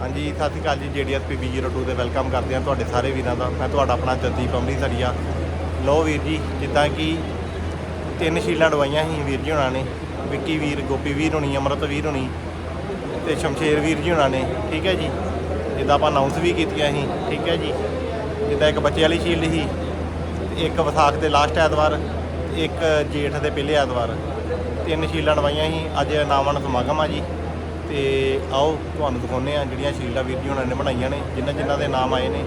ਹਾਂਜੀ, ਸਤਿ ਸ਼੍ਰੀ ਅਕਾਲ ਜੀ ਜੀਡੀਐਸ ਪੀਬੀ 02 ਤੇ ਵੈਲਕਮ ਕਰਦੇ ਹਾਂ ਤੁਹਾਡੇ ਸਾਰੇ ਵੀਰਾਂ ਦਾ। ਮੈਂ ਤੁਹਾਡਾ ਆਪਣਾ ਜੱਦੀਪ ਅੰਮ੍ਰਿਤਸਰੀਆ ਲੋ ਵੀਰ ਜੀ, ਜਿੱਦਾਂ ਕਿ ਤਿੰਨ ਸ਼ੀਲਾਂ ਡਵਾਈਆਂ ਸੀ ਵੀਰ ਜੀ ਉਹਨਾਂ ਨੇ। ਵਿੱਕੀ ਵੀਰ, ਗੋਪੀ ਵੀਰ ਹੋਣੀ, ਅਮਰਤ ਵੀਰ ਹੋਣੀ ਤੇ ਸ਼ਮਸ਼ੇਰ ਵੀਰ ਜੀ ਉਹਨਾਂ ਨੇ, ਠੀਕ ਹੈ ਜੀ? ਜਿੱਦਾਂ ਆਪਾਂ ਅਨਾਉਂਸ ਵੀ ਕੀਤੀਆਂ ਸੀ, ਠੀਕ ਹੈ ਜੀ? ਜਿੱਦਾਂ ਇੱਕ ਬੱਚੇ ਵਾਲੀ ਸ਼ੀਲਡ ਸੀ ਤੇ ਇੱਕ ਵਿਸਾਖ ਦੇ ਲਾਸਟ ਐਤਵਾਰ, ਇੱਕ ਜੇਠ ਦੇ ਪਹਿਲੇ ਐਤਵਾਰ। ਤਿੰਨ ਸ਼ੀਲਾਂ ਡਵਾਈਆਂ ਸੀ, ਅੱਜ ਨਾਮਨ ਸਮਾਗਮ ਆ ਜੀ। ਤੇ ਆਓ ਤੁਹਾਨੂੰ ਦਿਖਾਉਂਦੇ ਆ ਜਿਹੜੀਆਂ ਸ਼ੀਲਡਾਂ ਵੀਰ ਜੀ ਉਹਨਾਂ ਨੇ ਬਣਾਈਆਂ ਨੇ ਜਿਨ੍ਹਾਂ ਜਿਨ੍ਹਾਂ ਦੇ ਨਾਮ ਆਏ ਨੇ।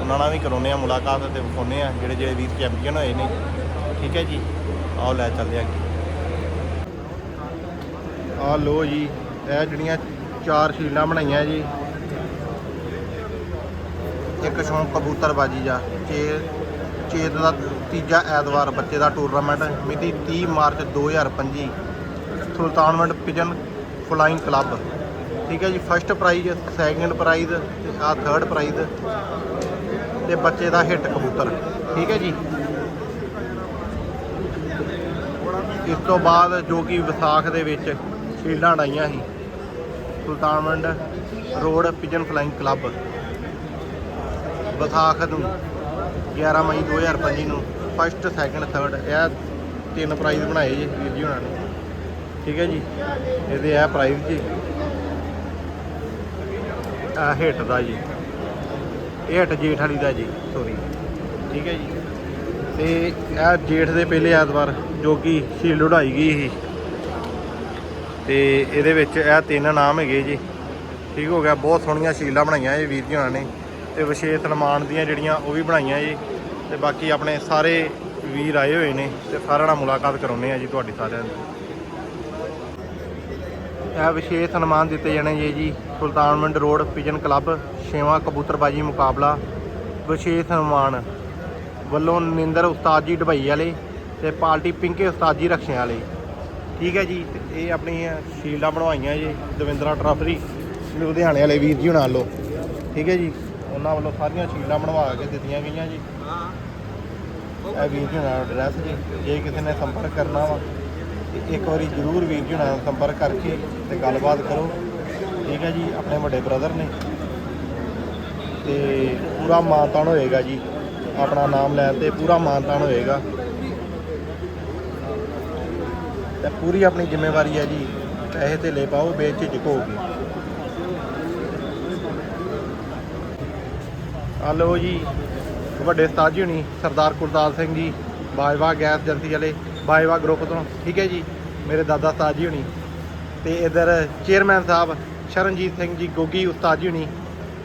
ਉਹਨਾਂ ਨਾਲ ਵੀ ਕਰਾਉਂਦੇ ਆ ਮੁਲਾਕਾਤ ਤੇ ਵਿਖਾਉਂਦੇ ਆ ਜਿਹੜੇ ਜਿਹੜੇ ਵੀਰ ਚੈਂਪੀਅਨ ਹੋਏ ਨੇ। ਠੀਕ ਹੈ ਜੀ, ਆਓ ਲੈ ਚੱਲਦੇ ਆ ਆ ਲੋ ਜੀ, ਇਹ ਜਿਹੜੀਆਂ ਚਾਰ ਸ਼ੀਲਾਂ ਬਣਾਈਆਂ ਜੀ। ਇੱਕ ਸ਼ੌਂਕ ਕਬੂਤਰਬਾਜੀ ਜਾ ਚੇ ਚੇਤ ਦਾ ਤੀਜਾ ਐਤਵਾਰ ਬੱਚੇ ਦਾ ਟੂਰਨਾਮੈਂਟ ਮਿਤੀ 30 March 2025 Sultanwind pigeon flying club ਠੀਕ ਹੈ ਜੀ ਫਸਟ ਪ੍ਰਾਈਜ਼ ਸੈਕਿੰਡ ਪ੍ਰਾਈਜ਼ ਤੇ ਆ ਥਰਡ ਪ੍ਰਾਈਜ਼ ਤੇ ਬੱਚੇ ਦਾ ਹਿੱਟ ਕਬੂਤਰ। ਠੀਕ ਹੈ ਜੀ। ਇਸ ਤੋਂ ਬਾਅਦ ਜੋ ਕਿ ਵਿਸਾਖ ਦੇ ਵਿੱਚ ਸ਼ੀਲਡਾਂ ਡਾਈਆਂ ਸੀ Sultanwind road pigeon flying club ਵਿਸਾਖ ਨੂੰ 11 ਮਈ 2025 ਨੂੰ ਫਸਟ ਸੈਕਿੰਡ ਥਰਡ ਇਹ ਤਿੰਨ ਪ੍ਰਾਈਜ਼ ਬਣਾਏ ਜੀ ਵੀਰ ਜੀ ਉਹਨਾਂ ਨੇ। ਠੀਕ ਹੈ ਜੀ। ਇਹਦੇ ਇਹ ਪ੍ਰਾਈਜ਼ ਜੀ। ਆ ਹਿੱਟ ਦਾ ਜੀ। ਇਹ ਹਿੱਟ ਜੇਠ ਵਾਲੀ ਦਾ ਜੀ ਸੋਰੀ ਠੀਕ ਹੈ ਜੀ। ਤੇ ਇਹ ਜੇਠ ਦੇ ਪਹਿਲੇ ਐਤਵਾਰ, ਜੋ ਕਿ ਸ਼ੀਲਡ ਉਡਾਈ ਗਈ ਸੀ। ਤੇ ਇਹਦੇ ਵਿੱਚ ਇਹ ਤਿੰਨ ਨਾਮ ਹੈਗੇ ਜੀ। ਠੀਕ ਹੋ ਗਿਆ, ਬਹੁਤ ਸੋਹਣੀਆਂ ਸ਼ੀਲਾਂ ਬਣਾਈਆਂ ਇਹ ਵੀਰ ਜੀ ਉਹਨਾਂ ਨੇ। ਤੇ ਵਿਸ਼ੇਸ਼ ਸਨਮਾਨ ਦੀਆਂ ਜਿਹੜੀਆਂ ਉਹ ਵੀ ਬਣਾਈਆਂ ਜੀ। ਤੇ ਬਾਕੀ ਆਪਣੇ ਸਾਰੇ ਵੀਰ ਆਏ ਹੋਏ ਨੇ, ਤੇ ਸਾਰਿਆਂ ਨਾਲ ਮੁਲਾਕਾਤ ਕਰਾਉਨੇ ਆ ਜੀ ਤੁਹਾਡੀ ਸਾਰਿਆਂ ਦੀ। ਇਹ ਵਿਸ਼ੇਸ਼ ਸਨਮਾਨ ਦਿੱਤੇ ਜਾਣੇ ਜੀ। ਜੀ ਸੁਲਤਾਨਵੰਡ ਰੋਡ ਪਿਜਨ ਕਲੱਬ ਛੇਵਾਂ ਕਬੂਤਰਬਾਜੀ ਮੁਕਾਬਲਾ। ਵਿਸ਼ੇਸ਼ ਸਨਮਾਨ ਵੱਲੋਂ ਨਿੰਦਰ ਉਸਤਾਦ ਜੀ ਢਬਈ ਵਾਲੇ ਤੇ ਪਾਰਟੀ ਪਿੰਕੇ ਉਸਤਾਦ ਜੀ ਰਖਸ਼ਿਆਂ ਵਾਲੇ। ਠੀਕ ਹੈ ਜੀ ਇਹ ਆਪਣੀਆਂ ਸ਼ੀਲਡਾਂ ਬਣਵਾਈਆਂ ਜੀ ਦਵਿੰਦਰਾ ਟਰਾਫਰੀ ਲੁਧਿਆਣੇ ਵਾਲੇ ਵੀਰ ਜੀ ਹੁਣਾਂ ਵੱਲੋਂ। ਠੀਕ ਹੈ ਜੀ ਉਹਨਾਂ ਵੱਲੋਂ ਸਾਰੀਆਂ ਸ਼ੀਲਡਾਂ ਬਣਵਾ ਕੇ ਦਿੱਤੀਆਂ ਗਈਆਂ ਜੀ। ਇਹ ਵੀਰ ਜੀ ਹੁਣਾਂ ਦਾ ਐਡਰੈਸ ਜੀ ਜੇ ਕਿਸੇ ਨੇ ਸੰਪਰਕ ਕਰਨਾ ਵਾ। ਇੱਕ ਵਾਰੀ ਜ਼ਰੂਰ ਵੀਰ ਜੀ ਹੁਣਾਂ ਨਾਲ ਸੰਪਰਕ ਕਰਕੇ ਤੇ ਗੱਲਬਾਤ ਕਰੋ। ਠੀਕ ਹੈ ਜੀ, ਆਪਣੇ ਵੱਡੇ ਬ੍ਰਦਰ ਨੇ। ਤੇ ਪੂਰਾ ਮਾਨਤਾਨ ਹੋਏਗਾ ਜੀ। ਆਪਣਾ ਨਾਮ ਲੈਣ ਤੇ ਪੂਰਾ ਮਾਨਤਾਨ ਹੋਏਗਾ। ਤੇ ਪੂਰੀ ਆਪਣੀ ਜ਼ਿੰਮੇਵਾਰੀ ਹੈ ਜੀ, ਪੈਸੇ ਤੇ ਲੈ ਪਾਓ ਬੇਝਿਜਕ ਹੋ ਕੇ ਆ ਜੀ, ਵੱਡੇ ਉਸਤਾਦ ਜੀ ਹੁਣੀ, ਸਰਦਾਰ ਕੁਲਤਾਰ ਸਿੰਘ ਜੀ, ਬਾਜਵਾ ਗੈਸ ਏਜੰਸੀ ਵਾਲੇ। ਬਾਜਵਾ ਗਰੁੱਪ ਤੋਂ। ਠੀਕ ਹੈ ਜੀ? ਮੇਰੇ ਦਾਦਾ ਉਸਤਾਦ ਜੀ ਹੁਣੀ। ਤੇ ਇਧਰ ਚੇਅਰਮੈਨ ਸਾਹਿਬ ਸ਼ਰਨਜੀਤ ਸਿੰਘ ਜੀ, ਗੋਗੀ ਉਸਤਾਦ ਜੀ ਹੁਣੀ।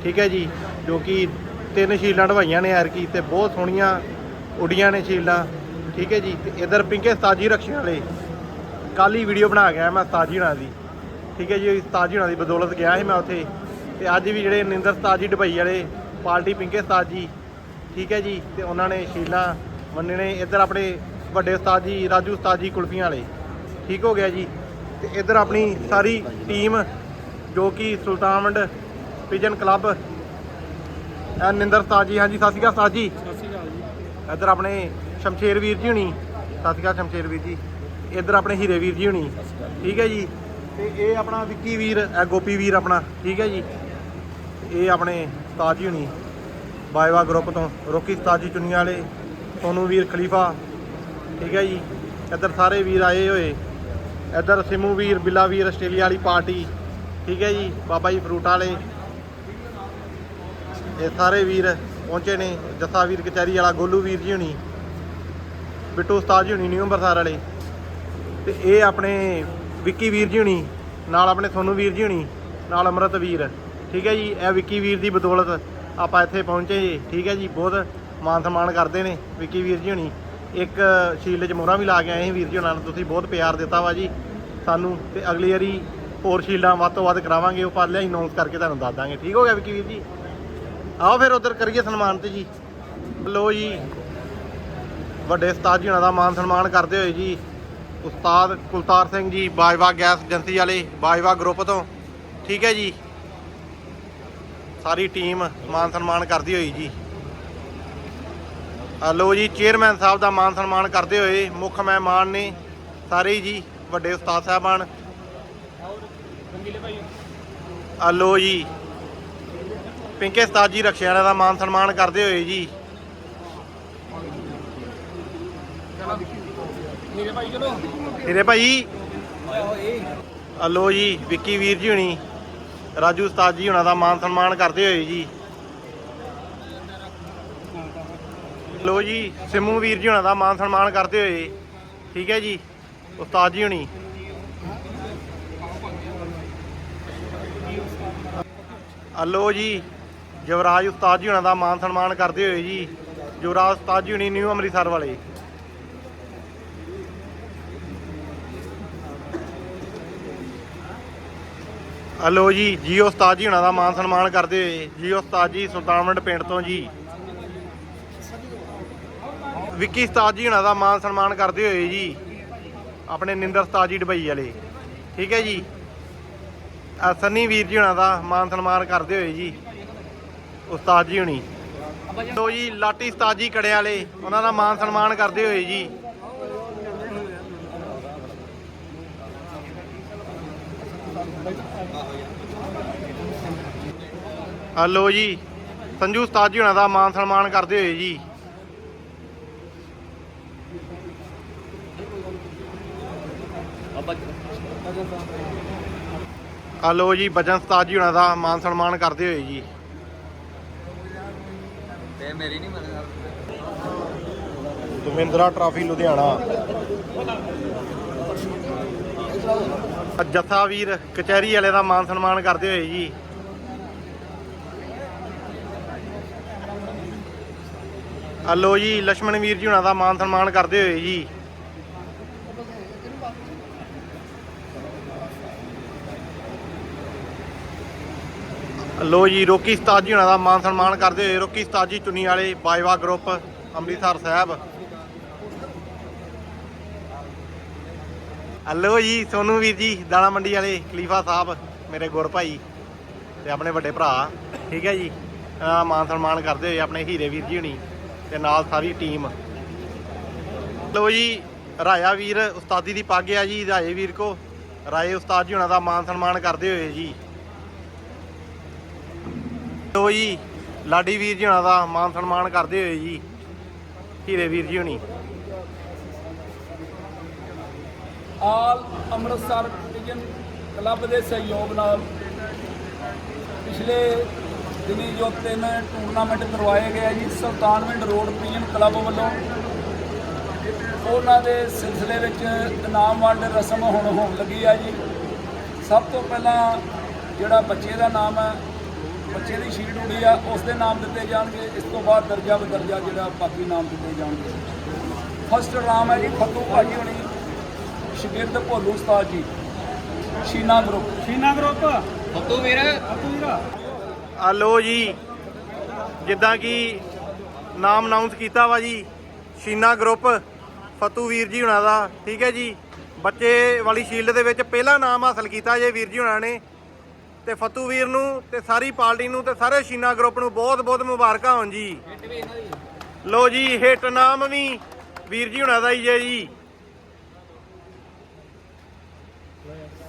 ਠੀਕ ਹੈ ਜੀ? ਜੋ ਕਿ ਤਿੰਨ ਸ਼ੀਲਾਂ ਢਵਾਈਆਂ ਨੇ ਐਰ ਕੀ ਤੇ ਬਹੁਤ ਸੋਹਣੀਆਂ ਉੱਡੀਆਂ ਨੇ ਸ਼ੀਲਾਂ ਠੀਕ ਹੈ ਜੀ? ਤੇ ਇਧਰ ਪਿੰਕੇ ਉਸਤਾਦ ਜੀ ਰਕਸ਼ੇ ਵਾਲੇ। ਕੱਲ ਹੀ ਵੀਡੀਓ ਬਣਾ ਗਿਆ ਮੈਂ ਉਸਤਾਦ ਜੀ ਹੁਣਾਂ ਦੀ। ਠੀਕ ਹੈ ਜੀ? ਉਸਤਾਦ ਜੀ ਹੁਣਾਂ ਦੀ ਬਦੌਲਤ ਗਿਆ ਸੀ ਮੈਂ ਉੱਥੇ। ਤੇ ਅੱਜ ਵੀ ਜਿਹੜੇ ਨਿੰਦਰ ਉਸਤਾਦ ਜੀ ਢਬਈ ਵਾਲੇ ਪਾਰਟੀ ਪਿੰਕੇ ਉਸਤਾਦ ਜੀ। ਠੀਕ ਹੈ ਜੀ? ਤੇ ਉਹਨਾਂ ਨੇ ਸ਼ੀਲਾਂ ਵੰਡੇ ਨੇ। ਇੱਧਰ ਆਪਣੇ ਵੱਡੇ ਉਸਤਾਦ ਜੀ ਰਾਜੂ ਉਸਤਾਦ ਜੀ ਕੁਲਫੀਆਂ ਵਾਲੇ। ਠੀਕ ਹੋ ਗਿਆ ਜੀ? ਤੇ ਇੱਧਰ ਆਪਣੀ ਸਾਰੀ ਟੀਮ ਜੋ ਕਿ ਸੁਲਤਾਨਵੰਡ ਪਿਜਨ ਕਲੱਬ ਐ ਨਿੰਦਰ ਉਸਤਾਦ ਜੀ। ਹਾਂਜੀ ਸਤਿ ਸ਼੍ਰੀ ਅਕਾਲ ਉਸਤਾਦ ਜੀ। ਸਤਿ ਸ਼੍ਰੀ ਅਕਾਲ ਜੀ। ਇੱਧਰ ਆਪਣੇ ਸ਼ਮਸ਼ੇਰ ਵੀਰ ਜੀ ਹੁਣੀ। ਸਤਿ ਸ਼੍ਰੀ ਅਕਾਲ ਸ਼ਮਸ਼ੇਰ ਵੀਰ ਜੀ। ਇੱਧਰ ਆਪਣੇ ਹੀਰੇ ਵੀਰ ਜੀ ਹੁਣੀ। ਠੀਕ ਹੈ ਜੀ? ਤੇ ਇਹ ਆਪਣਾ ਵਿੱਕੀ ਵੀਰ ਇਹ ਗੋਪੀ ਵੀਰ ਆਪਣਾ। ਠੀਕ ਹੈ ਜੀ? ਇਹ ਆਪਣੇ ਉਸਤਾਦ ਜੀ ਹੁਣੀ। ਬਾਇਵਾ ਗਰੁੱਪ ਤੋਂ। ਰੋਕੀ ਉਸਤਾਦ ਜੀ ਚੁੰਨੀਆਂ ਵਾਲੇ। ਸੋਨੂ ਵੀਰ ਖਲੀਫਾ। ਠੀਕ ਹੈ ਜੀ। ਇੱਧਰ ਸਾਰੇ ਵੀਰ ਆਏ ਹੋਏ। ਇੱਧਰ ਸਿਮੂ ਵੀਰ, ਬਿੱਲਾ ਵੀਰ, ਆਸਟ੍ਰੇਲੀਆ ਵਾਲੀ ਪਾਰਟੀ। ਠੀਕ ਹੈ ਜੀ, ਬਾਬਾ ਜੀ ਫਰੂਟ ਵਾਲੇ। ਇਹ ਸਾਰੇ ਵੀਰ ਪਹੁੰਚੇ ਨੇ। ਜੱਸਾ ਵੀਰ ਕਚਹਿਰੀ ਵਾਲਾ, ਗੋਲੂ ਵੀਰ ਜੀ ਹੁਣੀ। ਬਿੱਟੂ ਉਸਤਾਦ ਜੀ ਹੁਣੀ ਨਿਊ ਅੰਬਰਸਰ ਵਾਲੇ। ਤੇ ਇਹ ਆਪਣੇ ਵਿੱਕੀ ਵੀਰ ਜੀ ਹੁਣੀ, ਨਾਲ ਆਪਣੇ ਸੋਨੂ ਵੀਰ ਜੀ ਹੁਣੀ, ਨਾਲ ਅਮਰਤ ਵੀਰ। ਠੀਕ ਹੈ ਜੀ, ਇਹ ਵਿੱਕੀ ਵੀਰ ਦੀ ਬਦੌਲਤ ਆਪਾਂ ਇੱਥੇ ਪਹੁੰਚੇ ਜੀ। ਠੀਕ ਹੈ ਜੀ, ਬਹੁਤ ਮਾਨ ਸਨਮਾਨ ਕਰਦੇ ਨੇ ਵਿੱਕੀ ਵੀਰ ਜੀ ਹੁਣੀ। ਇੱਕ ਸ਼ੀਲਡ ਚ ਮੋਹਰਾਂ ਵੀ ਲਾ ਕੇ ਆਏ ਸੀ ਵੀਰ ਜੀ ਉਹਨਾਂ ਨੂੰ, ਤੁਸੀਂ ਬਹੁਤ ਪਿਆਰ ਦਿੱਤਾ ਵਾ ਜੀ ਸਾਨੂੰ ਤੇ ਅਗਲੀ ਵਾਰੀ ਹੋਰ ਸ਼ੀਲਡਾਂ ਵੱਧ ਤੋਂ ਵੱਧ ਕਰਾਵਾਂਗੇ, ਉਹ ਪਾਲਿਆ ਹੀ ਅਨਾਉਂਸ ਕਰਕੇ ਤੁਹਾਨੂੰ ਦੱਸ ਦਾਂਗੇ। ਠੀਕ ਹੋ ਗਿਆ ਵਿੱਕੀ ਵੀਰ ਜੀ? ਆਓ ਫਿਰ ਉਧਰ ਕਰੀਏ ਸਨਮਾਨ ਤੇ ਜੀ। ਲੋ ਜੀ, ਵੱਡੇ ਉਸਤਾਦ ਜੀ ਉਹਨਾਂ ਦਾ ਮਾਨ ਸਨਮਾਨ ਕਰਦੇ ਹੋਏ ਜੀ। ਉਸਤਾਦ ਕੁਲਤਾਰ ਸਿੰਘ ਜੀ, ਬਾਜਵਾ ਗੈਸ ਏਜੰਸੀ ਵਾਲੇ, ਬਾਜਵਾ ਗਰੁੱਪ ਤੋਂ। ਠੀਕ ਹੈ ਜੀ? ਸਾਰੀ ਟੀਮ ਮਾਨ ਸਨਮਾਨ ਕਰਦੀ ਹੋਈ ਜੀ। ਲੋ ਜੀ ਚੇਅਰਮੈਨ ਸਾਹਿਬ ਦਾ ਮਾਨ ਸਨਮਾਨ ਕਰਦੇ ਹੋਏ ਮੁੱਖ ਮਹਿਮਾਨ ਨੇ ਸਾਰੇ ਜੀ, ਵੱਡੇ ਉਸਤਾਦ ਸਾਹਿਬਾਨ। ਲੋ ਜੀ, ਪਿੰਕੇ ਉਸਤਾਦ ਜੀ ਰਕਸ਼ੇ ਦਾ ਮਾਨ ਸਨਮਾਨ ਕਰਦੇ ਹੋਏ ਜੀ। ਮੇਰੇ ਭਾਈ ਚਲੋ ਹੀਰੇ ਭਾਈ ਹਲੋ ਜੀ, ਵਿੱਕੀ ਵੀਰ ਜੀ ਹੁਣੀ, ਰਾਜੂ ਉਸਤਾਦ ਜੀ ਹੁਣਾਂ ਦਾ ਮਾਨ ਸਨਮਾਨ ਕਰਦੇ ਹੋਏ ਜੀ। ਲੋ ਜੀ, ਸਿਮੂ ਵੀਰ ਜੀ ਹੁਣਾਂ ਦਾ ਮਾਨ ਸਨਮਾਨ ਕਰਦੇ ਹੋਏ, ਠੀਕ ਹੈ ਜੀ, ਉਸਤਾਦ ਜੀ ਹੁਣੀ। ਹਲੋ ਜੀ, ਯੁਵਰਾਜ ਉਸਤਾਦ ਜੀ ਹੁਣਾਂ ਦਾ ਮਾਨ ਸਨਮਾਨ ਕਰਦੇ ਹੋਏ ਜੀ, ਯੁਵਰਾਜ ਉਸਤਾਦ ਜੀ ਹੁਣੀ ਨਿਊ ਅੰਮ੍ਰਿਤਸਰ ਵਾਲੇ। ਹਲੋ ਜੀ ਜੀ ਉਸਤਾਦ ਜੀ ਹੁਣਾਂ ਦਾ ਮਾਨ ਸਨਮਾਨ ਕਰਦੇ ਹੋਏ ਜੀ ਉਸਤਾਦ ਜੀ ਸੁਲਤਾਨਵੰਡ ਪਿੰਡ ਤੋਂ ਜੀ। ਵਿੱਕੀ ਉਸਤਾਦ ਜੀ ਹੁਣਾਂ ਦਾ ਮਾਨ ਸਨਮਾਨ ਕਰਦੇ ਹੋਏ ਜੀ, ਆਪਣੇ ਨਿੰਦਰ ਉਸਤਾਦ ਜੀ ਦੁਬਈ ਵਾਲੇ। ਠੀਕ ਹੈ ਜੀ? ਸੰਨੀ ਵੀਰ ਜੀ ਹੁਣਾਂ ਦਾ ਮਾਨ ਸਨਮਾਨ ਕਰਦੇ ਹੋਏ ਜੀ, ਉਸਤਾਦ ਜੀ ਹੁਣੀ। ਲੋ ਜੀ, ਲਾਟੀ ਉਸਤਾਦ ਜੀ ਕੜੇ ਵਾਲੇ, ਉਹਨਾਂ ਦਾ ਮਾਨ ਸਨਮਾਨ ਕਰਦੇ ਹੋਏ ਜੀ। ਹਲੋ ਜੀ, ਸੰਜੂ ਉਸਤਾਦ ਜੀ ਹੁਣਾਂ ਦਾ ਮਾਨ ਸਨਮਾਨ ਕਰਦੇ ਹੋਏ ਜੀ। ਆ ਜੀ ਬਚਨ ਸਤਾਜ ਜੀ ਹੁਣਾਂ ਦਾ ਮਾਨ ਸਨਮਾਨ ਕਰਦੇ ਹੋਏ ਜੀ। ਤੇ ਮੇਰੀ ਨਹੀਂ ਮਦਦ ਦਵਿੰਦਰਾ ਟਰਾਫੀ ਲੁਧਿਆਣਾ। ਜਥਾ ਵੀਰ ਕਚਹਿਰੀ ਵਾਲੇ ਦਾ ਮਾਨ ਸਨਮਾਨ ਕਰਦੇ ਹੋਏ ਜੀ। ਹਲੋ ਜੀ ਲక్ష్మణ ਵੀਰ ਜੀ ਹੁਣਾਂ ਦਾ ਮਾਨ ਸਨਮਾਨ ਕਰਦੇ ਹੋਏ ਜੀ। ਲੋ ਜੀ, ਰੋਕੀ ਉਸਤਾਦ ਜੀ ਹੁਣਾਂ ਦਾ ਮਾਨ ਸਨਮਾਨ ਕਰਦੇ ਹੋਏ ਰੋਕੀ ਉਸਤਾਦ ਜੀ ਚੁੰਨੀ ਵਾਲੇ ਬਾਈਵਾ ਗਰੁੱਪ ਅੰਮ੍ਰਿਤਸਰ ਸਾਹਿਬ। ਹਲੋ ਜੀ, ਸੋਨੂ ਵੀਰ ਜੀ, ਦਾਣਾ ਮੰਡੀ ਵਾਲੇ, ਖਲੀਫਾ ਸਾਹਿਬ, ਮੇਰੇ ਗੁਰ ਭਾਈ ਤੇ ਆਪਣੇ ਵੱਡੇ ਭਰਾ। ਠੀਕ ਹੈ ਜੀ। ਇਹਨਾਂ ਮਾਨ ਸਨਮਾਨ ਕਰਦੇ ਹੋਏ ਆਪਣੇ ਹੀਰੇ ਵੀਰ ਜੀ ਹੁਣੀ ਤੇ ਨਾਲ ਸਾਰੀ ਟੀਮ ਲੋ ਜੀ, ਰਾਇਆ ਵੀਰ, ਉਸਤਾਦੀ ਦੀ ਪੱਗ ਆ ਜੀ, ਰਾਏ ਵੀਰ ਕੋ। ਰਾਏ ਉਸਤਾਦ ਜੀ ਹੁਣਾਂ ਦਾ ਮਾਨ ਸਨਮਾਨ ਕਰਦੇ ਹੋਏ ਜੀ। ਲੋ ਜੀ। ਲਾਡੀ ਵੀਰ ਜੀ ਹੁਣਾਂ ਦਾ ਮਾਨ ਸਨਮਾਨ ਕਰਦੇ ਹੋਏ ਜੀ। ਹੀਰੇ ਵੀਰ ਜੀ ਹੁਣੀ। ਆਲ ਅੰਮ੍ਰਿਤਸਰ ਪਿਜਨ ਕਲੱਬ ਦੇ ਸਹਿਯੋਗ ਨਾਲ ਪਿਛਲੇ ਦਿਨੀ ਜੋ ਤਿੰਨ ਟੂਰਨਾਮੈਂਟ ਕਰਵਾਏ ਗਏ ਆ ਜੀ, ਸੁਲਤਾਨਵਿੰਡ ਰੋਡ ਪਿਜਨ ਕਲੱਬ ਵੱਲੋਂ। ਉਹਨਾਂ ਦੇ ਸਿਲਸਿਲੇ ਵਿੱਚ ਇਨਾਮ ਵੰਡ ਰਸਮ ਹੁਣ ਹੋਣ ਲੱਗੀ ਆ ਜੀ। ਸਭ ਤੋਂ ਪਹਿਲਾਂ ਜਿਹੜਾ ਬੱਚੇ ਦਾ ਨਾਮ ਹੈ ਬੱਚੇ ਦੀ ਸ਼ੀਟ ਹੁੰਦੀ ਆ ਉਸ ਦੇ ਨਾਮ ਦਿੱਤੇ ਜਾਣਗੇ। ਇਸ ਤੋਂ ਬਾਅਦ ਦਰਜਾ ਬਦਰਜਾ ਜਿਹੜਾ ਬਾਕੀ ਨਾਮ ਦਿੱਤੇ ਜਾਣਗੇ। ਫਸਟ ਨਾਮ ਹੈ ਜੀ ਫੱਤੂ ਭਾਜੀ ਹੋਣੀ ਸ਼ਗਿਰਦ ਭੋਲੂ ਉਸਤਾਦ ਜੀ ਸ਼ੀਨਾ ਗਰੁੱਪ। ਸ਼ੀਨਾ ਗਰੁੱਪ? ਫੱਤੂ ਵੀਰ। ਫੱਤੂ ਵੀਰ। ਆ ਲੋ ਜੀ ਜਿੱਦਾਂ ਕਿ ਨਾਮ ਅਨਾਉਂਸ ਕੀਤਾ ਵਾ ਜੀ ਸ਼ੀਨਾ ਗਰੁੱਪ ਫਤੂ ਵੀਰ ਜੀ ਹੁਣਾਂ ਦਾ ਠੀਕ ਹੈ ਜੀ। ਬੱਚੇ ਵਾਲੀ ਸ਼ੀਲਡ ਦੇ ਵਿੱਚ ਪਹਿਲਾ ਨਾਮ ਹਾਸਲ ਕੀਤਾ ਜੇ ਵੀਰ ਜੀ ਹੁਣਾਂ ਨੇ। ਤੇ ਫਤੂ ਵੀਰ ਨੂੰ ਤੇ ਸਾਰੀ ਪਾਰਟੀ ਨੂੰ ਤੇ ਸਾਰੇ ਸ਼ੀਨਾ ਗਰੁੱਪ ਨੂੰ ਬਹੁਤ ਬਹੁਤ ਮੁਬਾਰਕਾਂ ਹੋਣ ਜੀ। ਲੋ ਜੀ, ਹਿੱਟ ਨਾਮ ਵੀ ਵੀਰ ਜੀ ਹੁਣਾਂ ਦਾ ਹੀ ਜੇ ਜੀ।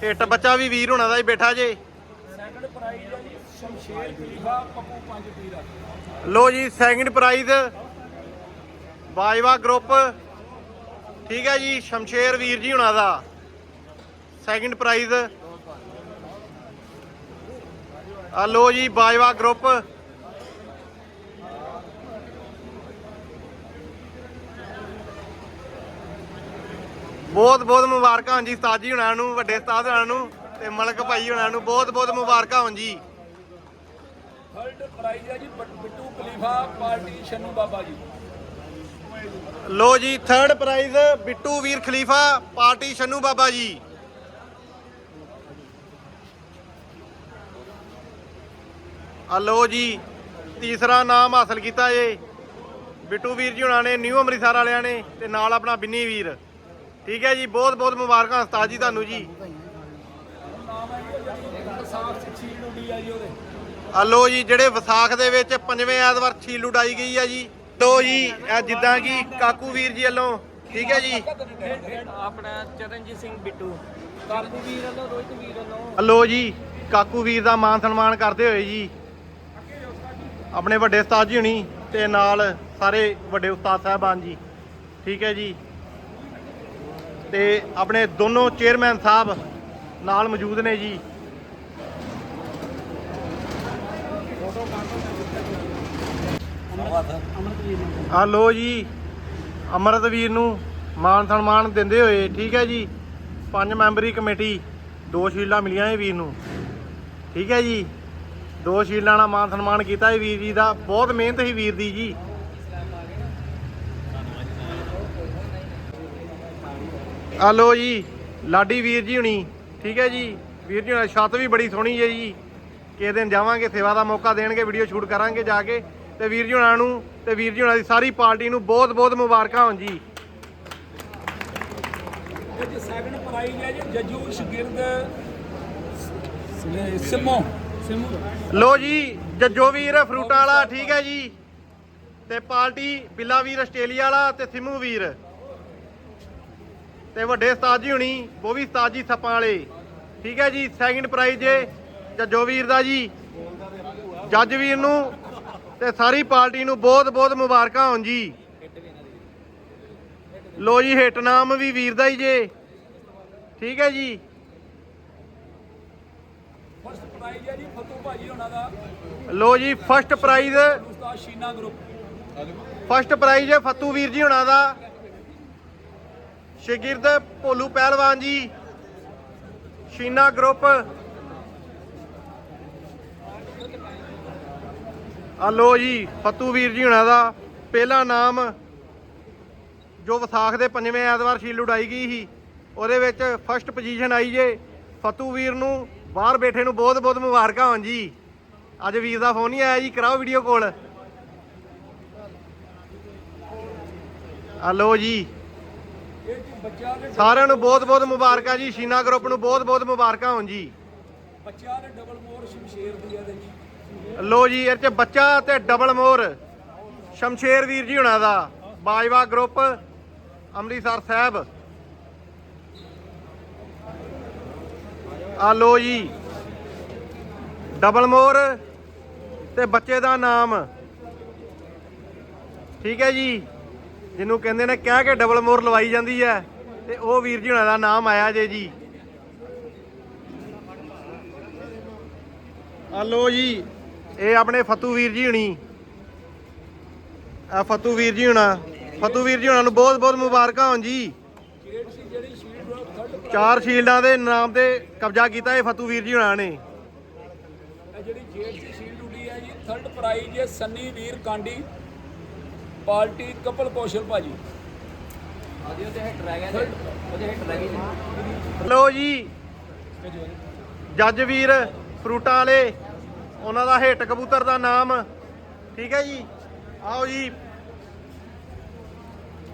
ਹਿੱਟ ਬੱਚਾ ਵੀ ਵੀਰ ਹੁਣਾਂ ਦਾ ਹੀ ਬੈਠਾ ਜੇ। ਸੈਕੰਡ ਪ੍ਰਾਈਜ਼ ਹੈ ਜੀ ਸ਼ਮਸ਼ੇਰ ਖਲੀਫਾ ਪੱਪੂ ਪੰਜ ਪੀਰਾ ਲੋ ਜੀ ਸੈਕਿੰਡ ਪ੍ਰਾਈਜ਼ ਬਾਜਵਾ ਗਰੁੱਪ। ਠੀਕ ਹੈ ਜੀ, ਸ਼ਮਸ਼ੇਰ ਵੀਰ ਜੀ ਹੁਣਾਂ ਦਾ। ਸੈਕਿੰਡ ਪ੍ਰਾਈਜ਼ ਆ ਲੋ ਜੀ ਬਾਜਵਾ ਗਰੁੱਪ। ਬਹੁਤ ਬਹੁਤ ਮੁਬਾਰਕਾਂ ਹੋਣ ਜੀ ਉਸਤਾਦ ਜੀ ਹੁਣਾਂ ਨੂੰ ਵੱਡੇ ਉਸਤਾਦ ਹੁਣਾਂ ਨੂੰ ਤੇ ਮਲਕ ਭਾਈ ਹੁਣਾਂ ਨੂੰ ਬਹੁਤ ਬਹੁਤ ਮੁਬਾਰਕਾਂ ਹੋਣ ਜੀ। ਥਰਡ ਪ੍ਰਾਈਜ਼ ਹੈ ਜੀ ਬੱਟ- ਬਿੱਟੂ ਖਲੀਫਾ ਪਾਰਟੀ ਸ਼ਨੂ ਬਾਬਾ ਜੀ। ਲੋ ਜੀ ਥਰਡ ਪ੍ਰਾਈਜ਼ ਬਿੱਟੂ ਵੀਰ ਖਲੀਫਾ ਪਾਰਟੀ ਸ਼ਨੂ ਬਾਬਾ ਜੀ। ਆ ਲੋ ਜੀ ਤੀਸਰਾ ਨਾਮ ਹਾਸਲ ਕੀਤਾ ਜੇ। ਬਿੱਟੂ ਵੀਰ ਜੀ ਹੁਣਾਂ ਨੇ ਨਿਊ ਅੰਮ੍ਰਿਤਸਰ ਵਾਲਿਆਂ ਨੇ ਤੇ ਨਾਲ ਆਪਣਾ ਬਿੰਨੀ ਵੀਰ। ਠੀਕ ਹੈ ਜੀ ਬਹੁਤ ਬਹੁਤ ਮੁਬਾਰਕਾਂ ਉਸਤਾਦ ਜੀ ਤੁਹਾਨੂੰ ਜੀ। ਹੈ ਆ ਜੀ ਲੋ ਜਿਹੜੇ ਵਿਸਾਖ ਦੇ ਵਿੱਚ ਪੰਜਵੇਂ ਐਤਵਾਰ ਛੀਲ ਉਡਾਈ ਗਈ ਆ ਜੀ। ਲੋ ਜੀ ਇਹ ਜਿੱਦਾਂ ਕਿ ਕਾਕੂ ਵੀਰ ਜੀ ਵੱਲੋਂ ਠੀਕ ਹੈ ਜੀ। ਆਪਣਾ ਚਰਨਜੀਤ ਸਿੰਘ ਬਿੱਟੂ। ਕਾਕੂ ਵੀਰ ਵੱਲੋਂ ਰੋਹਿਤ ਵੀਰ ਵੱਲੋਂ। ਹਲੋ ਜੀ ਕਾਕੂ ਵੀਰ ਦਾ ਮਾਨ ਸਨਮਾਨ ਕਰਦੇ ਹੋਏ ਜੀ। ਆਪਣੇ ਵੱਡੇ ਉਸਤਾਦ ਜੀ ਹੁਣੀ ਤੇ ਨਾਲ ਸਾਰੇ ਵੱਡੇ ਉਸਤਾਦ ਸਾਹਿਬਾਨ ਜੀ। ਠੀਕ ਹੈ ਜੀ। ਤੇ ਆਪਣੇ ਦੋਨੋਂ ਚੇਅਰਮੈਨ ਸਾਹਿਬ ਨਾਲ ਮੌਜੂਦ ਨੇ ਜੀ। ਆ ਲੋ ਜੀ ਅਮਰਤਵੀਰ ਨੂੰ ਮਾਨ ਸਨਮਾਨ ਦਿੰਦੇ ਹੋਏ, ਠੀਕ ਹੈ ਜੀ। ਪੰਜ ਮੈਂਬਰੀ ਕਮੇਟੀ ਦੋ ਸ਼ੀਲਡਾਂ ਮਿਲੀਆਂ ਇਹ ਵੀਰ ਨੂੰ। ਠੀਕ ਹੈ ਜੀ। ਦੋ ਸ਼ੀਲਾਂ ਨਾਲ ਮਾਨ ਸਨਮਾਨ ਕੀਤਾ ਇਹ ਵੀਰ ਜੀ ਦਾ। ਬਹੁਤ ਮਿਹਨਤ ਸੀ ਵੀਰ ਦੀ ਜੀ। ਆ ਜੀ, ਲਾਡੀ ਵੀਰ ਜੀ ਹੁਣੀ। ਠੀਕ ਹੈ ਜੀ। ਵੀਰ ਜੀ ਹੁਣਾਂ, ਛੱਤ ਵੀ ਬੜੀ ਸੋਹਣੀ ਹੈ ਜੀ। ਕਿਸੇ ਦਿਨ ਜਾਵਾਂਗੇ, ਸੇਵਾ ਦਾ ਮੌਕਾ ਦੇਣਗੇ ਵੀਡੀਓ ਸ਼ੂਟ ਕਰਾਂਗੇ ਜਾ ਕੇ। ਤੇ ਵੀਰ ਜੀ ਹੁਣਾਂ ਨੂੰ, ਤੇ ਵੀਰ ਜੀ ਹੁਣਾਂ ਦੀ ਸਾਰੀ ਪਾਰਟੀ ਨੂੰ ਬਹੁਤ ਬਹੁਤ ਮੁਬਾਰਕਾਂ ਹੋਣ ਜੀ। ਇਹ ਜੀ ਪ੍ਰਾਈਜ਼ ਹੈ ਜੀ, ਜੱਜੂ ਸ਼ਗਿਰਦ ਸਿੰਮੋ। ਲੋ ਜੀ, ਜੱਜੋ ਵੀਰ, ਫਰੂਟਾਂ ਵਾਲਾ, ਠੀਕ ਹੈ ਜੀ। ਤੇ ਪਾਰਟੀ, ਬਿੱਲਾ ਵੀਰ, ਆਸਟ੍ਰੇਲੀਆ ਵਾਲਾ ਤੇ ਸਿਮੂ ਵੀਰ। ਤੇ ਵੱਡੇ ਉਸਤਾਦ ਜੀ ਹੁਣੀ, ਉਹ ਵੀ ਉਸਤਾਦ ਜੀ ਸੱਪਾਂ ਵਾਲੇ। ਠੀਕ ਹੈ ਜੀ ਸੈਕਿੰਡ ਪ੍ਰਾਈਜ਼ ਜੇ, ਜੱਜੋ ਵੀਰ ਦਾ ਜੀ। ਜੱਜ ਵੀਰ ਨੂੰ ਤੇ ਸਾਰੀ ਪਾਰਟੀ ਨੂੰ ਬਹੁਤ ਬਹੁਤ ਮੁਬਾਰਕਾਂ ਹੋਣ ਜੀ। ਲੋ ਜੀ, ਹਿੱਟ ਨਾਮ ਵੀ ਵੀਰ ਦਾ ਹੀ ਜੇ। ਠੀਕ ਹੈ ਜੀ ਫਸਟ ਪ੍ਰਾਈਜ਼ ਹੈ ਜੀ ਫਤੂ ਭਾਜੀ ਹੋਣਾ ਦਾ। ਲੋ ਜੀ ਫਸਟ ਪ੍ਰਾਈਜ਼ ਉਸਤਾਦ ਸ਼ੀਨਾ ਗਰੁੱਪ ਫਸਟ ਪ੍ਰਾਈਜ਼ ਹੈ ਫੱਤੂ ਵੀਰ ਜੀ ਹੁਣਾਂ ਦਾ। ਸ਼ਗਿਰਦ ਭੋਲੂ ਪਹਿਲਵਾਨ ਜੀ। ਸ਼ੀਨਾ ਗਰੁੱਪ ਆ ਲੋ ਜੀ ਫੱਤੂ ਵੀਰ ਜੀ ਹੁਣਾਂ ਦਾ। ਪਹਿਲਾ ਨਾਮ ਜੋ ਵਿਸਾਖ ਦੇ ਪੰਜਵੇਂ ਐਤਵਾਰ ਸ਼ੀਲ ਉਡਾਈ ਗਈ ਸੀ ਉਹਦੇ ਵਿੱਚ ਫਸਟ ਪੋਜੀਸ਼ਨ ਆਈ ਜੇ ਫੱਤੂ ਵੀਰ ਨੂੰ। ਬਾਹਰ ਬੈਠੇ ਨੂੰ ਬਹੁਤ ਬਹੁਤ ਮੁਬਾਰਕਾਂ ਹੋਣ ਜੀ। ਅੱਜ ਵੀਰ ਦਾ ਫੋਨ ਨਹੀਂ ਆਇਆ ਜੀ ਕਰਾਓ ਵੀਡੀਓ ਕਾਲ ਹਲੋ ਜੀ। ਸਾਰਿਆਂ ਨੂੰ ਬਹੁਤ ਬਹੁਤ ਮੁਬਾਰਕਾਂ ਜੀ ਸ਼ੀਨਾ ਗਰੁੱਪ ਨੂੰ ਬਹੁਤ ਬਹੁਤ ਮੁਬਾਰਕਾਂ ਹੋਣ ਜੀ। ਬੱਚਿਆਂ ਦੇ ਡਬਲ ਮੋਰ ਸ਼ਮਸ਼ੇਰ ਦੀ ਇਹਦੇ ਜੀ ਲੋ ਜੀ ਇਹ ਚ ਬੱਚਾ ਤੇ ਡਬਲ ਮੋਰ। ਸ਼ਮਸ਼ੇਰ ਵੀਰ ਜੀ ਹੁਣਾਂ ਦਾ ਬਾਜਵਾ ਗਰੁੱਪ ਅੰਮ੍ਰਿਤਸਰ ਸਾਹਿਬ। ਆ ਲੋ ਜੀ। ਡਬਲ ਮੋਰ ਤੇ ਬੱਚੇ ਦਾ ਨਾਮ। ਠੀਕ ਹੈ ਜੀ। ਜਿਹਨੂੰ ਕਹਿੰਦੇ ਨੇ ਕਹਿ ਕੇ ਡਬਲ ਮੋਰ ਲਵਾਈ ਜਾਂਦੀ ਹੈ ਤੇ ਉਹ ਵੀਰ ਜੀ ਹੁਣਾਂ ਦਾ ਨਾਮ ਆਇਆ ਜੇ ਜੀ। ਆ ਲੋ ਜੀ। ਇਹ ਆਪਣੇ ਫਤੂ ਵੀਰ ਜੀ ਹੁਣੀ। ਆ ਫਤੂ ਵੀਰ ਜੀ ਹੁਣਾ। ਫਤੂ ਵੀਰ ਜੀ ਹੁਣਾਂ ਨੂੰ ਬਹੁਤ ਬਹੁਤ ਮੁਬਾਰਕਾਂ ਹੋਣ ਜੀ ਜੇਡ ਸੀ ਜਿਹੜੀ ਸ਼ੀਲਡ ਥਰਡ ਚਾਰ ਸ਼ੀਲਡਾਂ ਦੇ ਨਾਮ ਤੇ ਕਬਜ਼ਾ ਕੀਤਾ ਇਹ ਫਤੂ ਵੀਰ ਜੀ ਹੁਣਾਂ ਨੇ। ਇਹ ਜਿਹੜੀ ਜੇਡ ਸੀ ਸ਼ੀਲਡ ਉੱਡੀ ਹੈ ਜੀ ਥਰਡ ਪ੍ਰਾਈਜ਼ ਹੈ ਸੰਨੀ ਵੀਰ ਕਾਂਡੀ ਪਾਰਟੀ ਕਪਲ ਕੌਸ਼ਲ ਭਾਜੀ। ਲੋ ਜੀ ਜੱਜ ਵੀਰ ਫਰੂਟਾਂ ਵਾਲੇ ਉਹਨਾਂ ਦਾ ਹਿੱਟ ਕਬੂਤਰ ਦਾ ਨਾਮ ਠੀਕ ਹੈ ਜੀ। ਆਓ ਜੀ।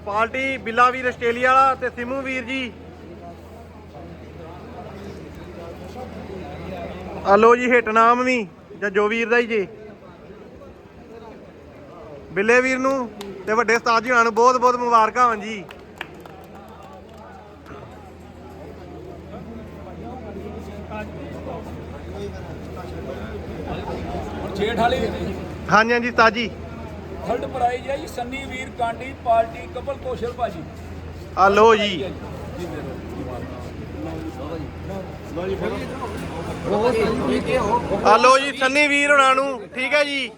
ਪਾਰਟੀ ਬਿੱਲਾ ਵੀਰ ਆਸਟ੍ਰੇਲੀਆ ਵਾਲਾ ਤੇ ਸਿਮੂ ਵੀਰ ਜੀ। ਆ ਲੋ ਜੀ ਹਿੱਟ ਨਾਮ ਵੀ ਜੱਜੋ ਵੀਰ ਦਾ ਹੀ ਜੇ ਬਿੱਲੇ ਵੀਰ ਨੂੰ ਤੇ ਵੱਡੇ ਉਸਤਾਦ ਜੀ ਹੋਣਾ ਨੂੰ ਬਹੁਤ ਬਹੁਤ ਮੁਬਾਰਕਾਂ ਹੋਣ ਜੀ ਜੇਠ ਵਾਲੀ ਹਾਂਜੀ ਹਾਂਜੀ ਉਸਤਾਦ ਜੀ ਥਰਡ ਪ੍ਰਾਈਜ਼ ਹੈ ਜੀ ਸੰਨੀ ਵੀਰ ਕਾਂਡੀ ਪਾਰਟੀ ਕਪਲ ਕੌਸ਼ਲ ਭਾਜੀ ਆ ਲੋ ਜੀ ਆ ਲੋ ਜੀ, ਸੰਨੀ ਵੀਰ ਹੁਣਾਂ ਨੂੰ, ਠੀਕ ਹੈ ਜੀ?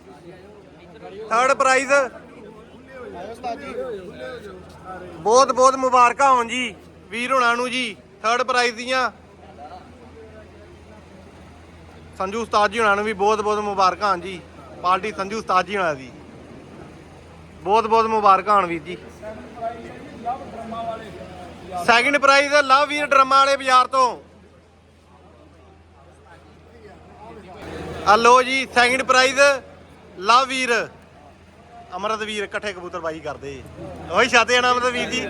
ਥਰਡ ਪ੍ਰਾਈਜ਼ ਬਹੁਤ ਬਹੁਤ ਮੁਬਾਰਕਾਂ ਹੋਣ ਜੀ, ਵੀਰ ਹੁਣਾਂ ਨੂੰ ਜੀ ਥਰਡ ਪ੍ਰਾਈਜ਼ ਦੀਆਂ। ਸੰਜੂ ਉਸਤਾਦ ਜੀ ਹੁਣਾਂ ਨੂੰ ਵੀ ਬਹੁਤ ਬਹੁਤ ਮੁਬਾਰਕਾਂ ਹੋਣ ਜੀ, ਪਾਰਟੀ ਸੰਜੂ ਉਸਤਾਦ ਜੀ ਹੁਣਾਂ ਦੀ। ਬਹੁਤ ਬਹੁਤ ਮੁਬਾਰਕਾਂ ਹੋਣ ਵੀਰ ਜੀ। ਸੈਕਿੰਡ ਪ੍ਰਾਈਜ਼ ਲਵ ਵੀਰ ਡਰਮਾ ਵਾਲੇ ਬਾਜ਼ਾਰ ਤੋਂ। ਆ ਲੋ ਜੀ ਸੈਕਿੰਡ ਪ੍ਰਾਈਜ਼ ਲਵ ਵੀਰ। ਅਮਰਤ ਵੀਰ ਇਕੱਠੇ ਕਬੂਤਰਬਾਜੀ ਕਰਦੇ। ਉਹੀ ਛਾਤੇ ਆ ਅਮਰਤ ਵੀਰ ਜੀ।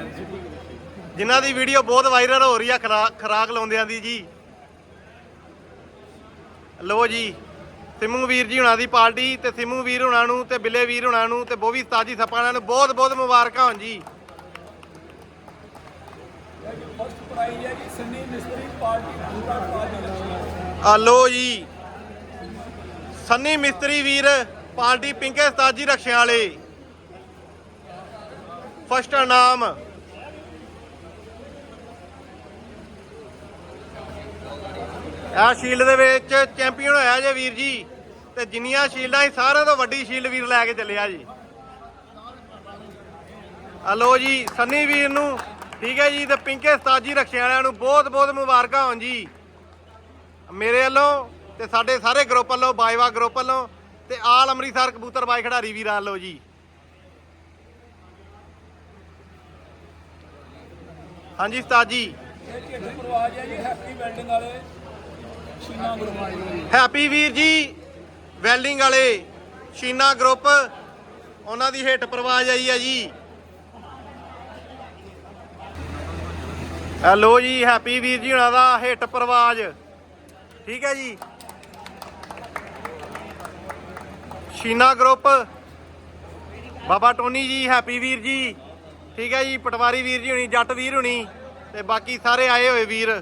ਜਿਨ੍ਹਾਂ ਦੀ ਵੀਡੀਓ ਬਹੁਤ ਵਾਇਰਲ ਹੋ ਰਹੀ ਆ ਖਰਾ- ਖਰਾਕ ਲਾਉਂਦਿਆਂ ਦੀ ਜੀ। ਲੋ ਜੀ ਸਿਮੂ ਵੀਰ ਜੀ ਹੁਣਾਂ ਦੀ ਪਾਰਟੀ ਤੇ ਸਿਮੂ ਵੀਰ ਹੁਣਾਂ ਨੂੰ ਤੇ ਬਿੱਲੇ ਵੀਰ ਹੁਣਾਂ ਨੂੰ ਤੇ ਬੋਵੀ ਸਤਾਜੀ ਸੱਪਾਂ ਨੂੰ ਬਹੁਤ ਬਹੁਤ ਮੁਬਾਰਕਾਂ ਹੋਣ ਜੀ। ਫਸਟ ਪ੍ਰਾਈਜ਼ ਹੈ ਜੀ ਸੰਨੀ ਮਿਸਤਰੀ ਪਾਰਟੀ ਪੂਰਾ ਪਾਰਟੀ। ਆ ਲੋ ਜੀ ਸੰਨੀ ਮਿਸਤਰੀ ਵੀਰ ਪਾਰਟੀ ਪਿੰਕੇ ਸਤਾਜੀ ਜੀ ਵਾਲੇ। ਫਸਟ ਇਨਾਮ ਆ ਸ਼ੀਲਡ ਦੇ ਵਿੱਚ ਚੈਂਪੀਅਨ ਹੋਇਆ ਜੇ ਵੀਰ ਜੀ, ਤੇ ਜਿੰਨੀਆਂ ਸ਼ੀਲਡਾਂ ਸੀ ਸਾਰਿਆਂ ਤੋਂ ਵੱਡੀ ਸ਼ੀਲਡ ਵੀਰ ਲੈ ਕੇ ਚੱਲਿਆ ਜੀ। ਹਲੋ ਜੀ, ਸੰਨੀ ਵੀਰ ਨੂੰ, ਠੀਕ ਹੈ ਜੀ, ਤੇ ਪਿੰਕੇ ਸਤਾਜੀ ਜੀ ਵਾਲਿਆਂ ਨੂੰ ਬਹੁਤ ਬਹੁਤ ਮੁਬਾਰਕਾਂ ਹੋਣ ਜੀ। ਮੇਰੇ ਵੱਲੋਂ ਤੇ ਸਾਡੇ ਸਾਰੇ ਗਰੁੱਪ ਵੱਲੋਂ ਬਾਈਵਾ ਗਰੁੱਪ ਵੱਲੋਂ ਤੇ ਆਲ ਅੰਮ੍ਰਿਤਸਰ ਕਬੂਤਰ ਬਾਈ ਖਿਡਾਰੀ ਵੀਰਾਂ ਵੱਲੋਂ ਜੀ। ਹਾਂਜੀ ਉਸਤਾਦ ਜੀ। ਇਹ ਢਿੱਡ ਪਰਵਾਜ ਹੈ ਜੀ ਹੈਪੀ ਵੈਲਡਿੰਗ ਵਾਲੇ ਸ਼ੀਨਾ ਗੁਰਮਾਜ ਹੈਪੀ ਵੀਰ ਜੀ, ਵੈਲਡਿੰਗ ਵਾਲੇ ਸ਼ੀਨਾ ਗਰੁੱਪ, ਉਹਨਾਂ ਦੀ ਹਿੱਟ ਪ੍ਰਵਾਜ ਆਈ ਹੈ ਜੀ। ਹੈਲੋ ਜੀ, ਹੈਪੀ ਵੀਰ ਜੀ, ਉਹਨਾਂ ਦਾ ਹਿੱਟ ਪ੍ਰਵਾਜ। ਠੀਕ ਹੈ ਜੀ। ਸ਼ੀਨਾ ਗਰੁੱਪ। ਬਾਬਾ ਟੋਨੀ ਜੀ, ਹੈਪੀ ਵੀਰ ਜੀ। ਠੀਕ ਹੈ ਜੀ, ਪਟਵਾਰੀ ਵੀਰ ਜੀ ਹੁਣੀ, ਜੱਟ ਵੀਰ ਹੁਣੀ ਤੇ ਬਾਕੀ ਸਾਰੇ ਆਏ ਹੋਏ ਵੀਰ।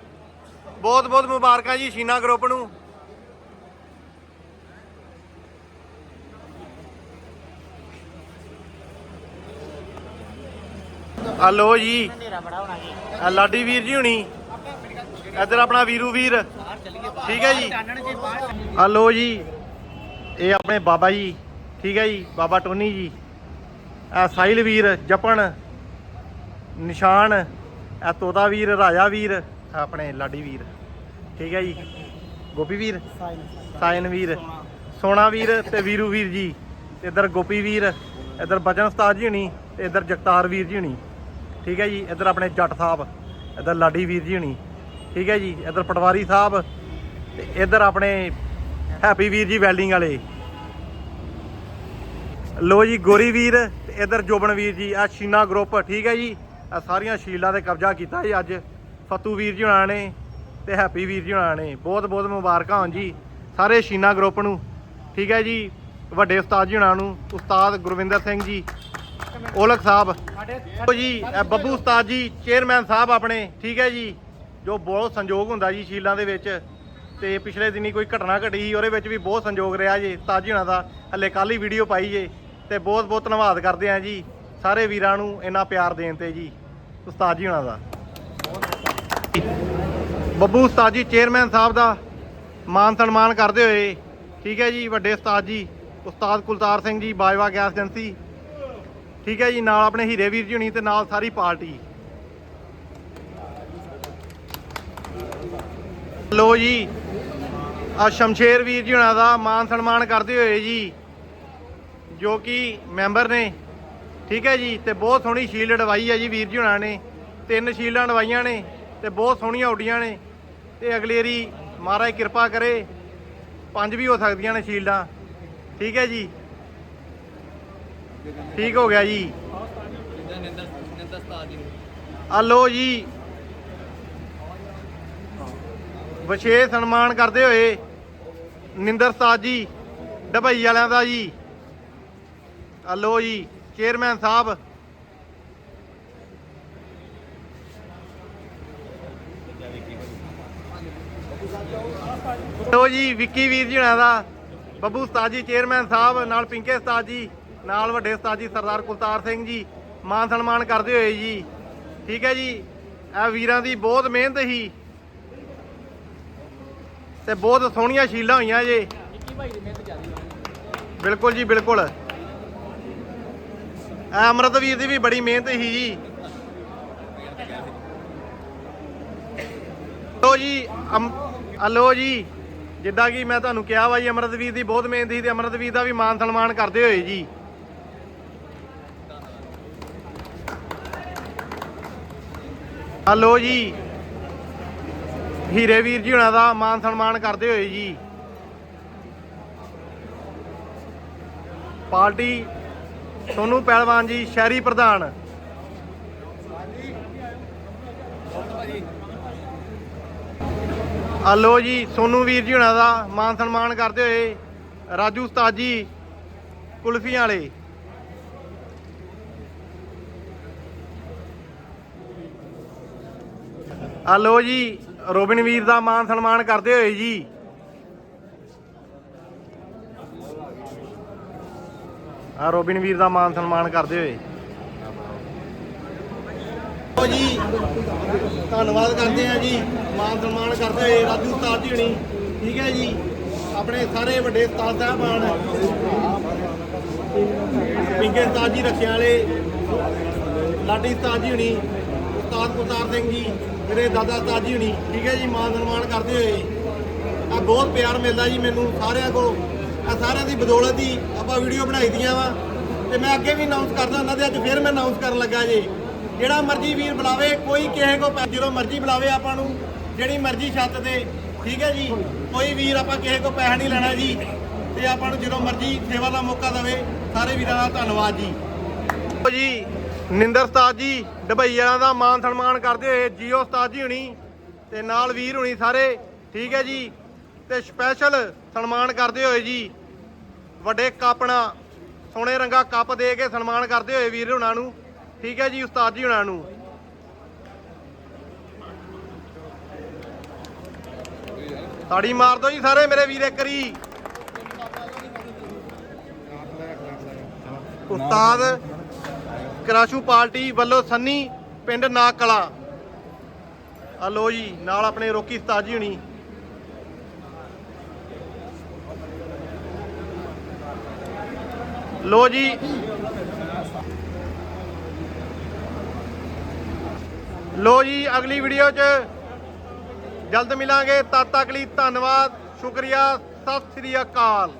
ਬਹੁਤ ਬਹੁਤ ਮੁਬਾਰਕਾਂ ਜੀ ਸ਼ੀਨਾ ਗਰੁੱਪ ਨੂੰ। ਹਲੋ ਜੀ ਆ ਲਾਡੀ ਵੀਰ ਜੀ ਹੁਣੀ। ਇੱਧਰ ਆਪਣਾ ਵੀਰੂ ਵੀਰ। ਠੀਕ ਹੈ ਜੀ। ਹਲੋ ਜੀ। ਇਹ ਆਪਣੇ ਬਾਬਾ ਜੀ, ਠੀਕ ਹੈ ਜੀ, ਬਾਬਾ ਟੋਨੀ ਜੀ। ਆ ਸਾਹਿਲ ਵੀਰ ਜਪਨ ਨਿਸ਼ਾਨ ਆ ਤੋਤਾ ਵੀਰ, ਰਾਜਾ ਵੀਰ ਆਪਣੇ ਲਾਡੀ ਵੀਰ, ਠੀਕ ਹੈ ਜੀ। ਗੋਪੀ ਵੀਰ, ਸਾਇਨ ਵੀਰ, ਸੋਨਾ ਵੀਰ ਤੇ ਵੀਰੂ ਵੀਰ ਜੀ। ਤੇ ਇੱਧਰ ਗੋਪੀ ਵੀਰ, ਇੱਧਰ ਬਚਨ ਉਸਤਾਦ ਜੀ ਹਣੀ ਤੇ ਇੱਧਰ ਜਗਤਾਰ ਵੀਰ ਜੀ ਹਣੀ, ਠੀਕ ਹੈ ਜੀ। ਇੱਧਰ ਆਪਣੇ ਜੱਟ ਸਾਹਿਬ, ਇੱਧਰ ਲਾਡੀ ਵੀਰ ਜੀ ਹਣੀ, ਠੀਕ ਹੈ ਜੀ। ਇੱਧਰ ਪਟਵਾਰੀ ਸਾਹਿਬ ਤੇ ਇੱਧਰ ਆਪਣੇ ਹੈਪੀ ਵੀਰ ਜੀ ਵੈਲਡਿੰਗ ਵਾਲੇ। ਲੋ ਜੀ, ਗੋਰੀ ਵੀਰ ਤੇ ਇੱਧਰ ਜੋਬਨ ਵੀਰ ਜੀ ਆ ਸ਼ੀਨਾ ਗਰੁੱਪ ਠੀਕ ਹੈ ਜੀ? ਆ ਸਾਰੀਆਂ ਸ਼ੀਲਾਂ ਤੇ ਕਬਜ਼ਾ ਕੀਤਾ ਜੀ ਅੱਜ। ਫਤੂ ਵੀਰ ਜੀ ਹੁਣਾਂ ਨੇ ਤੇ ਹੈਪੀ ਵੀਰ ਜੀ ਹੁਣਾਂ ਨੇ। ਬਹੁਤ ਬਹੁਤ ਮੁਬਾਰਕਾਂ ਹੋਣ ਜੀ ਸਾਰੇ ਸ਼ੀਨਾ ਗਰੁੱਪ ਨੂੰ। ਠੀਕ ਹੈ ਜੀ, ਵੱਡੇ ਉਸਤਾਦ ਜੀ ਹੁਣਾਂ ਨੂੰ, ਉਸਤਾਦ ਗੁਰਵਿੰਦਰ ਸਿੰਘ ਜੀ ਓਲਖ ਸਾਹਿਬ। ਲਓ ਜੀ, ਇਹ ਬੱਬੂ ਉਸਤਾਦ ਜੀ ਚੇਅਰਮੈਨ ਸਾਹਿਬ ਆਪਣੇ। ਠੀਕ ਹੈ ਜੀ, ਜੋ ਬਹੁਤ ਸੰਯੋਗ ਹੁੰਦਾ ਜੀ ਸ਼ੀਲਾਂ ਦੇ ਵਿੱਚ। ਤੇ ਪਿਛਲੇ ਦਿਨੀ ਕੋਈ ਘਟਨਾ ਘਟੀ ਉਹਦੇ ਵਿੱਚ ਵੀ ਬਹੁਤ ਸੰਯੋਗ ਰਿਹਾ ਜੀ ਉਸਤਾਦ ਜੀ ਹੁਣਾਂ ਦਾ। ਹੱਲੇ ਕੱਲ ਹੀ ਵੀਡੀਓ ਪਾਈ ਜੇ, ਤੇ ਬਹੁਤ ਬਹੁਤ ਧੰਨਵਾਦ ਕਰਦੇ ਆ ਜੀ, ਸਾਰੇ ਵੀਰਾਂ ਨੂੰ ਇੰਨਾ ਪਿਆਰ ਦੇਣ ਤੇ ਜੀ, ਉਸਤਾਦ ਜੀ ਹੁਣਾਂ ਦਾ। ਬੱਬੂ ਉਸਤਾਦ ਜੀ ਚੇਅਰਮੈਨ ਸਾਹਿਬ ਦਾ ਮਾਨ ਸਨਮਾਨ ਕਰਦੇ ਹੋਏ, ਠੀਕ ਹੈ ਜੀ, ਵੱਡੇ ਉਸਤਾਦ ਜੀ, ਉਸਤਾਦ ਕੁਲਤਾਰ ਸਿੰਘ ਜੀ, ਬਾਜਵਾ ਗੈਸ ਏਜੰਸੀ, ਠੀਕ ਹੈ ਜੀ, ਨਾਲ ਆਪਣੇ ਹੀਰੇ ਵੀਰ ਜੀ ਹੁਣੀ ਤੇ ਨਾਲ ਸਾਰੀ ਪਾਰਟੀ। ਲੋ ਜੀ ਆ ਸ਼ਮਸ਼ੇਰ ਵੀਰ ਜੀ ਹੁਣਾਂ ਦਾ ਮਾਨ ਸਨਮਾਨ ਕਰਦੇ ਹੋਏ ਜੀ, ਜੋ ਕਿ ਮੈਂਬਰ ਨੇ। ਠੀਕ ਹੈ ਜੀ, ਤੇ ਬਹੁਤ ਸੋਹਣੀ ਸ਼ੀਲਡ ਡਵਾਈ ਹੈ ਜੀ ਵੀਰ ਜੀ ਹੁਣਾਂ ਨੇ। ਤਿੰਨ ਸ਼ੀਲਡਾਂ ਡਵਾਈਆਂ ਨੇ ਤੇ ਬਹੁਤ ਸੋਹਣੀਆਂ ਉੱਡੀਆਂ ਨੇ। ਤੇ ਅਗਲੀ ਵਾਰੀ ਮਹਾਰਾਜ ਕਿਰਪਾ ਕਰੇ, ਪੰਜ ਵੀ ਹੋ ਸਕਦੀਆਂ ਨੇ ਸ਼ੀਲਡਾਂ। ਠੀਕ ਹੈ ਜੀ। ਠੀਕ ਹੋ ਗਿਆ ਜੀ। ਆ ਲੋ ਜੀ ਵਿਸ਼ੇਸ਼ ਸਨਮਾਨ ਕਰਦੇ ਹੋਏ ਨਿੰਦਰ ਸਾਜ ਜੀ ਡਬਈ ਵਾਲਿਆਂ ਦਾ ਜੀ। ਆ ਜੀ, ਚੇਅਰਮੈਨ ਸਾਹਿਬ। ਲੋ ਜੀ, ਵਿੱਕੀ ਵੀਰ ਜੀ ਹੁਣਾਂ ਦਾ, ਬੱਬੂ ਉਸਤਾਦ ਜੀ, ਚੇਅਰਮੈਨ ਸਾਹਿਬ, ਨਾਲ ਪਿੰਕੇ ਉਸਤਾਦ ਜੀ, ਨਾਲ ਵੱਡੇ ਉਸਤਾਦ ਜੀ, ਸਰਦਾਰ ਕੁਲਤਾਰ ਸਿੰਘ ਜੀ, ਮਾਨ ਸਨਮਾਨ ਕਰਦੇ ਹੋਏ ਜੀ। ਠੀਕ ਹੈ ਜੀ ਇਹ ਵੀਰਾਂ ਦੀ ਬਹੁਤ ਮਿਹਨਤ ਸੀ। ਤੇ ਬਹੁਤ ਸੋਹਣੀਆਂ ਸ਼ੀਲਾਂ ਹੋਈਆਂ ਜੇ। ਬਿਲਕੁਲ ਜੀ, ਬਿਲਕੁਲ। ਇਹ ਅਮਰਤ ਦੀ ਵੀ ਬੜੀ ਮਿਹਨਤ ਸੀ ਜੀ। ਲੋ ਜੀ, ਅਮ- ਆ ਜੀ, ਜਿੱਦਾਂ ਕਿ ਮੈਂ ਤੁਹਾਨੂੰ ਕਿਹਾ ਵਾ ਜੀ ਅਮਰਤਵੀਰ ਦੀ ਬਹੁਤ ਮਿਹਨਤ ਸੀ ਤੇ ਅਮਰਤਵੀਰ ਦਾ ਵੀ ਮਾਨ ਸਨਮਾਨ ਕਰਦੇ ਹੋਏ ਜੀ। ਆ ਜੀ। ਹੀਰੇ ਵੀਰ ਜੀ ਹੁਣਾਂ ਦਾ ਮਾਨ ਸਨਮਾਨ ਕਰਦੇ ਹੋਏ ਜੀ। ਪਾਰਟੀ ਸੋਨੂ ਪਹਿਲਵਾਨ ਜੀ, ਸ਼ਹਿਰੀ ਪ੍ਰਧਾਨ। ਆ ਜੀ, ਸੋਨੂ ਵੀਰ ਜੀ ਹੁਣਾਂ ਦਾ ਮਾਨ ਸਨਮਾਨ ਕਰਦੇ ਹੋਏ ਰਾਜੂ ਉਸਤਾਦ ਜੀ, ਕੁਲਫੀਆਂ ਵਾਲੇ। ਆ ਜੀ ਰੋਬਿਨ ਵੀਰ ਦਾ ਮਾਨ ਸਨਮਾਨ ਕਰਦੇ ਹੋਏ ਜੀ। ਆ ਰੋਬਿਨ ਵੀਰ ਦਾ ਮਾਨ ਸਨਮਾਨ ਕਰਦੇ ਹੋਏ। ਲੋ ਜੀ, ਧੰਨਵਾਦ ਕਰਦੇ ਆ ਜੀ। ਮਾਨ ਸਨਮਾਨ ਕਰਦੇ ਹੋਏ ਰਾਜੂ ਉਸਤਾਦ ਜੀ ਹੁਣੀ, ਠੀਕ ਹੈ ਜੀ। ਆਪਣੇ ਸਾਰੇ ਵੱਡੇ ਉਸਤਾਦ ਸਾਹਿਬਾਨ, ਪਿੰਗੇ ਉਸਤਾਦ ਜੀ ਰੱਖਿਆ ਵਾਲੇ, ਲਾਡੀ ਉਸਤਾਦ ਜੀ ਹੁਣੀ, ਉਸਤਾਦ ਕੁਲਤਾਰ ਸਿੰਘ ਜੀ। ਮੇਰੇ ਦਾਦਾ ਉਸਤਾਦ ਜੀ ਹੁਣੀ, ਠੀਕ ਹੈ ਜੀ, ਮਾਨ ਸਨਮਾਨ ਕਰਦੇ ਹੋਏ। ਆ ਬਹੁਤ ਪਿਆਰ ਮਿਲਦਾ ਜੀ ਮੈਨੂੰ ਸਾਰਿਆਂ ਕੋਲ। ਆ ਸਾਰਿਆਂ ਦੀ ਬਦੌਲਤ ਹੀ ਆਪਾਂ ਵੀਡੀਓ ਬਣਾਈ ਦੀਆਂ ਵਾ। ਤੇ ਮੈਂ ਅੱਗੇ ਵੀ ਅਨਾਉਂਸ ਕਰਦਾ ਹੁੰਦਾ ਤੇ ਅੱਜ ਫਿਰ ਮੈਂ ਅਨਾਉਂਸ ਕਰਨ ਲੱਗਾ ਜੀ। ਜਿਹੜਾ ਮਰਜ਼ੀ ਵੀਰ ਬੁਲਾਵੇ, ਕੋਈ ਕਿਸੇ ਕੋ ਪੈ- ਜਦੋਂ ਮਰਜ਼ੀ ਬੁਲਾਵੇ ਆਪਾਂ ਨੂੰ, ਜਿਹੜੀ ਮਰਜ਼ੀ ਛੱਤ ਤੇ, ਠੀਕ ਹੈ ਜੀ। ਕੋਈ ਵੀਰ ਆਪਾਂ ਕਿਸੇ ਕੋ ਪੈਸਾ ਨਹੀਂ ਲੈਣਾ ਜੀ। ਤੇ ਆਪਾਂ ਨੂੰ ਜਦੋਂ ਮਰਜ਼ੀ ਸੇਵਾ ਦਾ ਮੌਕਾ ਦੇਵੇ, ਸਾਰੇ ਵੀਰਾਂ ਦਾ ਧੰਨਵਾਦ ਜੀ। ਜੀ ਨਿੰਦਰ ਉਸਤਾਦ ਜੀ ਡਬਈ ਵਾਲਿਆਂ ਦਾ ਮਾਨ ਸਨਮਾਨ ਕਰਦੇ ਹੋਏ ਜੀਓ ਉਸਤਾਦ ਜੀ ਹੁਣੀ ਤੇ ਨਾਲ ਵੀਰ ਹੁਣੀ ਸਾਰੇ, ਠੀਕ ਹੈ ਜੀ? ਤੇ ਸਪੈਸ਼ਲ ਸਨਮਾਨ ਕਰਦੇ ਹੋਏ ਜੀ, ਵੱਡੇ ਕੱਪ ਨਾਲ ਸੋਨੇ ਰੰਗਾ ਕੱਪ ਦੇ ਕੇ ਸਨਮਾਨ ਕਰਦੇ ਹੋਏ ਵੀਰ ਹੁਣਾਂ ਨੂੰ, ਠੀਕ ਹੈ ਜੀ, ਉਸਤਾਦ ਜੀ ਹੁਣਾਂ ਨੂੰ। ਤਾੜੀ ਮਾਰ ਦਿਓ ਜੀ ਸਾਰੇ ਮੇਰੇ ਵੀਰ ਇੱਕ ਵਾਰੀ। ਉਸਤਾਦ ਕਰਾਸ਼ੂ ਪਾਰਟੀ ਵੱਲੋਂ ਸੰਨੀ ਪਿੰਡ ਨਾਕਲਾ ਆ ਜੀ, ਨਾਲ ਆਪਣੇ ਰੋਕੀ ਸਤਾਜੀ ਜੀ ਹੁਣੀ। ਲੋ ਜੀ। ਲੋ ਜੀ, ਅਗਲੀ ਵੀਡੀਓ 'ਚ ਜਲਦ ਮਿਲਾਂਗੇ। ਤਦ ਤੱਕ ਲਈ ਧੰਨਵਾਦ, ਸ਼ੁਕਰੀਆ, ਸਤਿ ਸ੍ਰੀ ਅਕਾਲ।